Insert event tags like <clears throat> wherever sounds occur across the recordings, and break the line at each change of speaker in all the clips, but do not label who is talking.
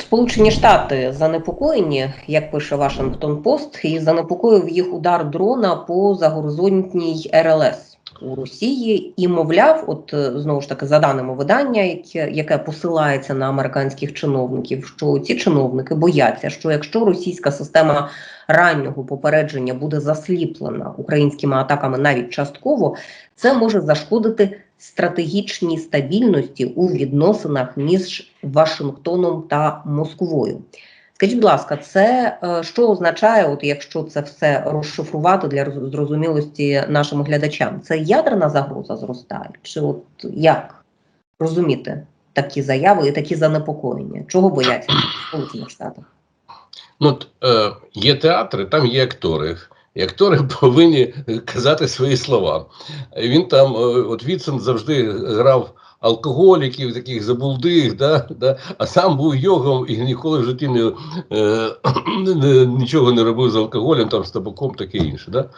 Сполучені Штати занепокоєні, як пише Вашингтон Пост, і занепокоїв їх удар дрона по загоризонтній РЛС у Росії. І мовляв, от е, знову ж таки, за даними видання, яке, яке посилається на американських чиновників, що ці чиновники бояться, що якщо російська система раннього попередження буде засліплена українськими атаками навіть частково, це може зашкодити стратегічній стабільності у відносинах між Вашингтоном та Москвою. Скажіть, будь ласка, це е, що означає, от якщо це все розшифрувати для зрозумілості нашим глядачам? Це ядерна загроза зростає? Чи от як розуміти такі заяви і такі занепокоєння? Чого бояться в Сполучених Штатах?
Ну, от, е, є театри, там є актори. І актори <laughs> повинні казати свої слова. Він там, е, от Віцин завжди грав алкоголіків, таких забулдих, да, да, а сам був йогом і ніколи в житті не, е, <clears throat> не, нічого не робив з алкоголем, там, з табаком, таке інше. Да?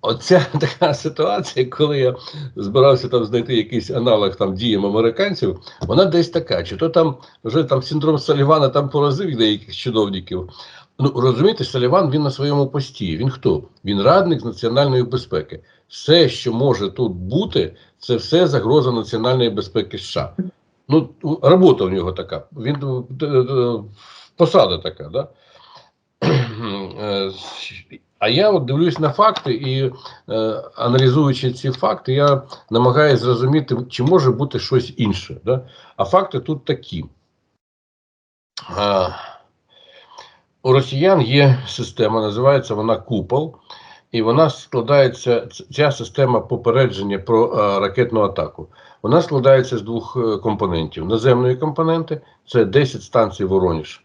Оця <laughs> така ситуація, коли я збирався там знайти якийсь аналог там, діям американців, вона десь така. Чи то там вже там синдром Салівана там поразив деяких чиновників. Ну, розумієте, Саліван він на своєму пості. Він хто? Він радник з національної безпеки. Все, що може тут бути, це все загроза національної безпеки США. Ну, робота у нього така. Він е, е, посада така, да? <clears throat> Е, А я от дивлюсь на факти і аналізуючи ці факти, я намагаюся зрозуміти, чи може бути щось інше. Да? А факти тут такі. У росіян є система, називається вона купол, і вона складається, ця система попередження про е, ракетну атаку. Вона складається з двох е, компонентів: наземної компоненти це 10 станцій Вороніж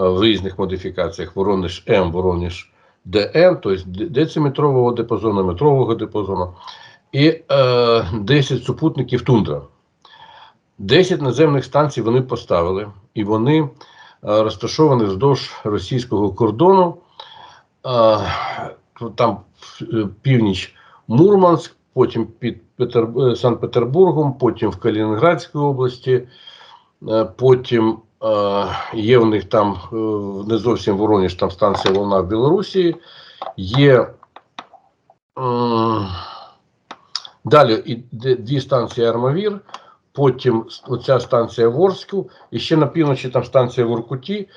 е, в різних модифікаціях: Воронеж М, Воронеж ДМ, тобто дециметрового диапазону, метрового диапазону, і е, 10 супутників Тундра. 10 наземних станцій вони поставили, і вони е, розташовані вздовж російського кордону. Е, Там е, північ Мурманськ, потім під Петер... Санкт-Петербургом, потім в Калінінградській області, потім є в них там не зовсім Воронеж, там станція Волна в Білорусі. Є далі дві станції Армавір, потім оця станція в Орську, і ще на півночі там станція в Оркуті,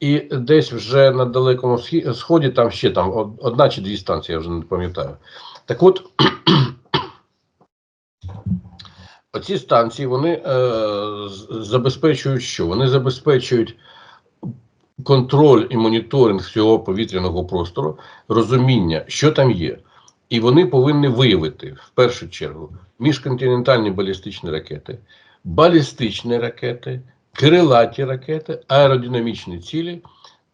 і десь вже на далекому сході там ще там одна чи дві станції, я вже не пам'ятаю. Так от, <clears throat> оці станції вони е, забезпечують що? Вони забезпечують контроль і моніторинг всього повітряного простору, розуміння, що там є. І вони повинні виявити в першу чергу міжконтинентальні балістичні ракети, балістичні ракети, крилаті ракети, аеродинамічні цілі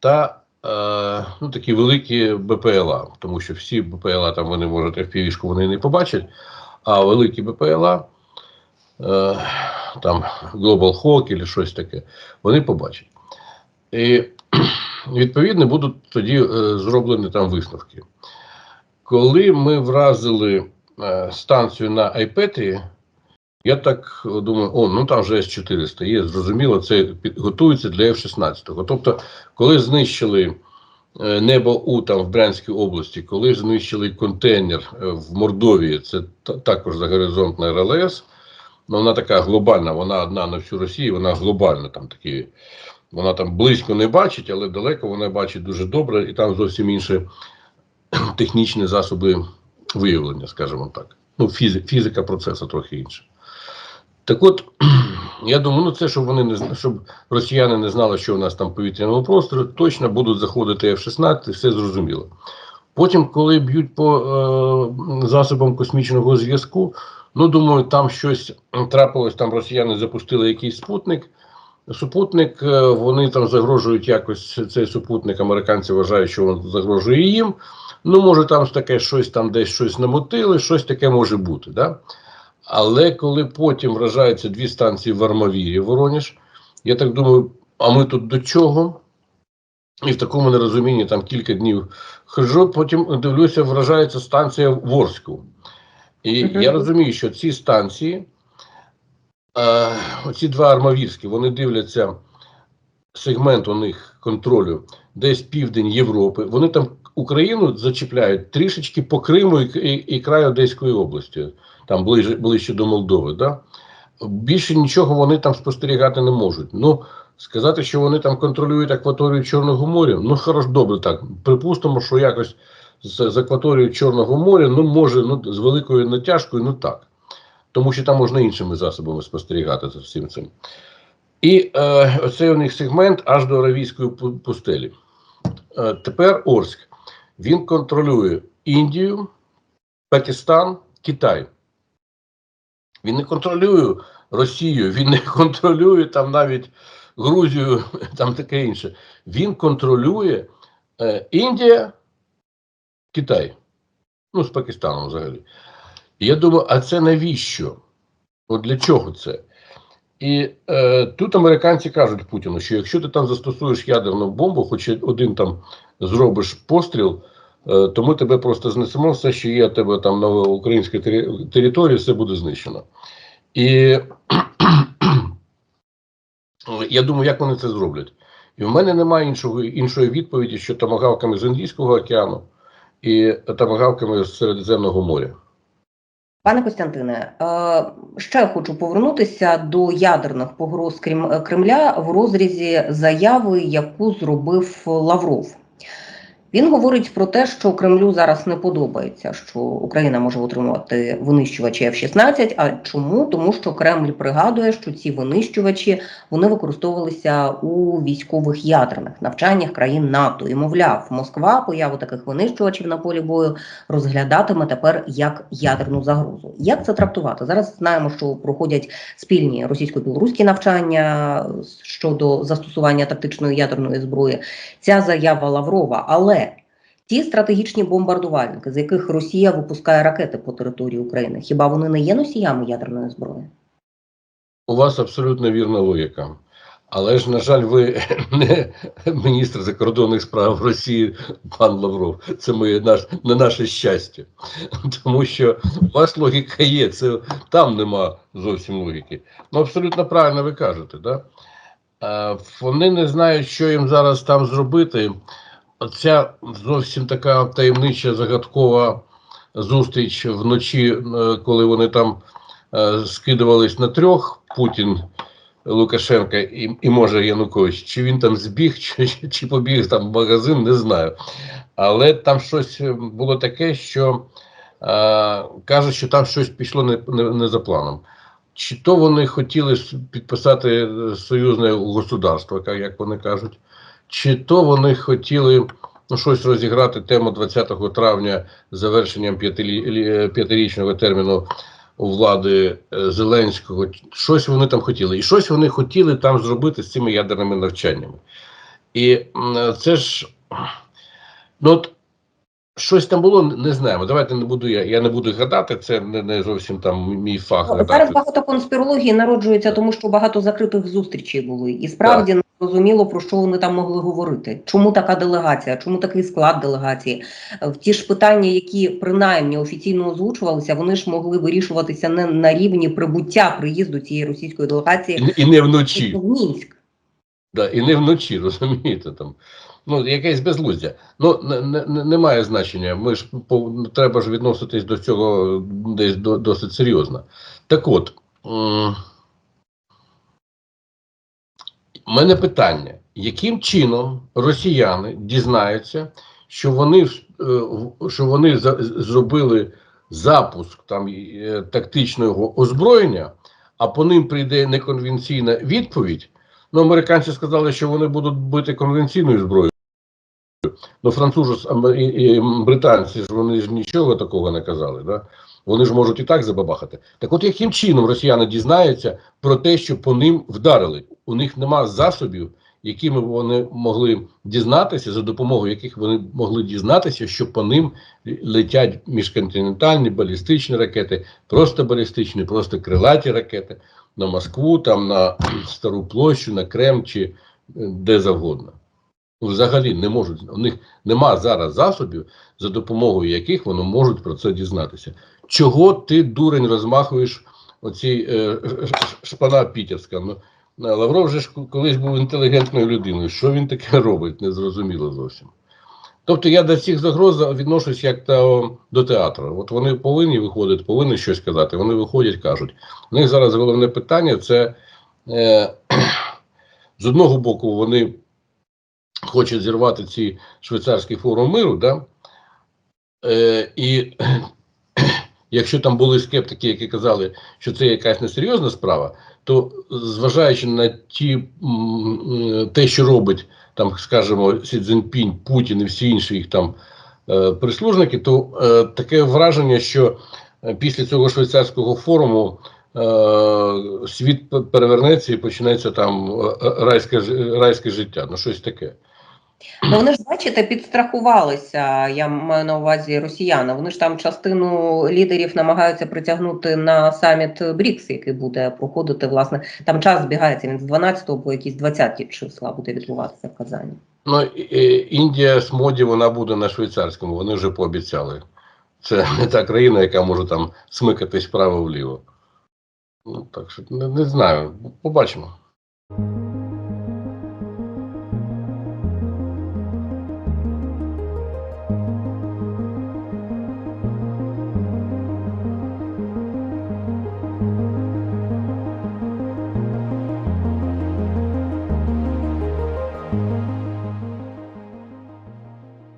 та е, ну, такі великі БПЛА, тому що всі БПЛА там вони можуть FPV-шку вони не побачать, а великі БПЛА, е, там Global Hawk чи щось таке, вони побачать. І відповідно будуть тоді е, зроблені там висновки. Коли ми вразили е, станцію на Айпетрі, я так думаю, о, ну там вже С-400 є, зрозуміло, це готується для F-16. Тобто, коли знищили е, небо У там в Брянській області, коли знищили контейнер е, в Мордовії, це та- також загоризонтна РЛС, ну, вона така глобальна, вона одна на всю Росію, вона глобальна, там такі, вона там близько не бачить, але далеко вона бачить дуже добре, і там зовсім інші <clears throat> технічні засоби виявлення, скажімо так. Ну, фізика, фізика процесу трохи інша. Так от, <clears throat> я думаю, ну це щоб вони не щоб росіяни не знали, що у нас там в повітряному просторі, точно будуть заходити F-16, все зрозуміло. Потім, коли б'ють по е, засобам космічного зв'язку, ну думаю, там щось трапилось, там росіяни запустили якийсь спутник. Супутник, е, вони там загрожують якось цей супутник, американці вважають, що він загрожує їм. Ну, може, там таке щось там десь щось намотили, щось таке може бути. Да? Але коли потім вражаються дві станції в Армавірі, Вороніж, я так думаю, а ми тут до чого? І в такому нерозумінні там кілька днів хожу, потім дивлюся, вражається станція в Орську. І
Мгм.
я розумію, що ці станції, е, оці два армавірські, вони дивляться сегмент у них контролю десь південь Європи. Вони там Україну зачіпляють трішечки по Криму і, і, і краю Одеської області, там ближче, ближче до Молдови. Да? Більше нічого вони там спостерігати не можуть. Ну, сказати, що вони там контролюють акваторію Чорного моря, ну хорошо, добре так. Припустимо, що якось з, з акваторією Чорного моря, ну може, ну з великою натяжкою, ну так. Тому що там можна іншими засобами спостерігати за всім цим. І е, оцей у них сегмент аж до Аравійської пустелі. Е, тепер Орськ. Він контролює Індію, Пакистан, Китай. Він не контролює Росію, він не контролює там навіть Грузію, <laughs> там таке інше. Він контролює е, Індія, Китай. Ну, з Пакистаном взагалі. Я думаю, а це навіщо? От для чого це? І е, тут американці кажуть Путіну, що якщо ти там застосуєш ядерну бомбу, хоч один там зробиш постріл, е, то ми тебе просто знесемо, все, що є тебе там на українській тері- території, все буде знищено. І <clears throat> я думаю, як вони це зроблять. І в мене немає іншого, іншої відповіді, що тамагавками з Індійського океану і тамагавками з Середземного моря.
Пане Костянтине, е, ще хочу повернутися до ядерних погроз Крем- Кремля в розрізі заяви, яку зробив Лавров. Він говорить про те, що Кремлю зараз не подобається, що Україна може отримувати винищувачі F-16. А чому? Тому що Кремль пригадує, що ці винищувачі вони використовувалися у військових ядерних навчаннях країн НАТО. І мовляв, Москва появу таких винищувачів на полі бою розглядатиме тепер як ядерну загрозу. Як це трактувати? Зараз знаємо, що проходять спільні російсько-білоруські навчання щодо застосування тактичної ядерної зброї. Ця заява Лаврова, але ті стратегічні бомбардувальники, з яких Росія випускає ракети по території України, хіба вони не є носіями ядерної зброї?
У вас абсолютно вірна логіка. Але ж, на жаль, ви не <laughs> міністр закордонних справ Росії, пан Лавров. Це моє наш не наше щастя. Тому що у вас логіка є, це там нема зовсім логіки. Ну, абсолютно правильно ви кажете, да? Е, Вони не знають, що їм зараз там зробити. Оця зовсім така таємнича загадкова зустріч вночі, е, коли вони там е, скидувались на трьох Путін. Лукашенка і, і може Янукович, чи він там збіг, чи, чи побіг там в магазин, не знаю. Але там щось було таке, що е, кажуть, що там щось пішло не, не, не за планом. Чи то вони хотіли підписати е, союзне государство, як вони кажуть, чи то вони хотіли ну, щось розіграти тему 20 травня завершенням п'ятирічного терміну влади е, Зеленського, щось вони там хотіли. І щось вони хотіли там зробити з цими ядерними навчаннями. І це ж ну от щось там було, не знаємо. Давайте не буду я. Я не буду гадати, це не, не зовсім там мій фах.
Ну,
гадати.
Зараз багато конспірології народжується, тому що багато закритих зустрічей були, і справді не зрозуміло про що вони там могли говорити. Чому така делегація? Чому такий склад делегації? В ті ж питання, які принаймні офіційно озвучувалися, вони ж могли вирішуватися не на рівні прибуття приїзду цієї російської делегації
І, і не вночі.
в Мінськ.
Да, і не вночі, <laughs> розумієте там. Ну, якесь безглуздя. Ну, не, не, не- немає значення. Ми ж по, треба ж відноситись до цього десь до, досить серйозно. Так от, у мене питання: яким чином росіяни дізнаються, що вони, е, що вони зробили запуск там е, тактичного озброєння, а по ним прийде неконвенційна відповідь? Ну, американці сказали, що вони будуть бити конвенційною зброєю. Ну, французи і, і британці ж вони ж нічого такого не казали. Да? Вони ж можуть і так забабахати. Так от яким чином росіяни дізнаються про те, що по ним вдарили? У них нема засобів, якими вони могли дізнатися, за допомогою яких вони могли дізнатися, що по ним летять міжконтинентальні балістичні ракети, просто балістичні, просто крилаті ракети на Москву, там на <clears throat> Стару площу, на Крем чи е, де завгодно. Взагалі не можуть. У них нема зараз засобів, за допомогою яких вони можуть про це дізнатися. Чого ти, дурень, розмахуєш оці е, шпана Пітерська? Ну, Лавров же ж колись був інтелігентною людиною. Що він таке <laughs> робить, не зрозуміло зовсім. Тобто я до цих загроз відношусь як та, до театру. От вони повинні виходити, повинні щось казати. Вони виходять, кажуть. У них зараз головне питання це е, <clears throat> з одного боку, вони хочуть зірвати ці швейцарський форум миру, да? е, і <clears throat> якщо там були скептики, які казали, що це якась несерйозна справа, то зважаючи на ті, те, що робить там, скажімо, Сі Цзіньпінь, Путін і всі інші їх там е, прислужники, то е, таке враження, що е, після цього швейцарського форуму е, світ перевернеться і почнеться там е, райське, райське життя. Ну, щось таке.
Ну вони ж бачите, підстрахувалися. Я маю на увазі росіяни. Вони ж там частину лідерів намагаються притягнути на саміт БРІКС, який буде проходити. Власне, там час збігається. Він з 12 по якісь 20 числа буде відбуватися в Казані.
Ну, Індія з моді вона буде на швейцарському, вони вже пообіцяли. Це не та країна, яка може там смикатись вправо-вліво. Ну, так що не, не знаю. Побачимо.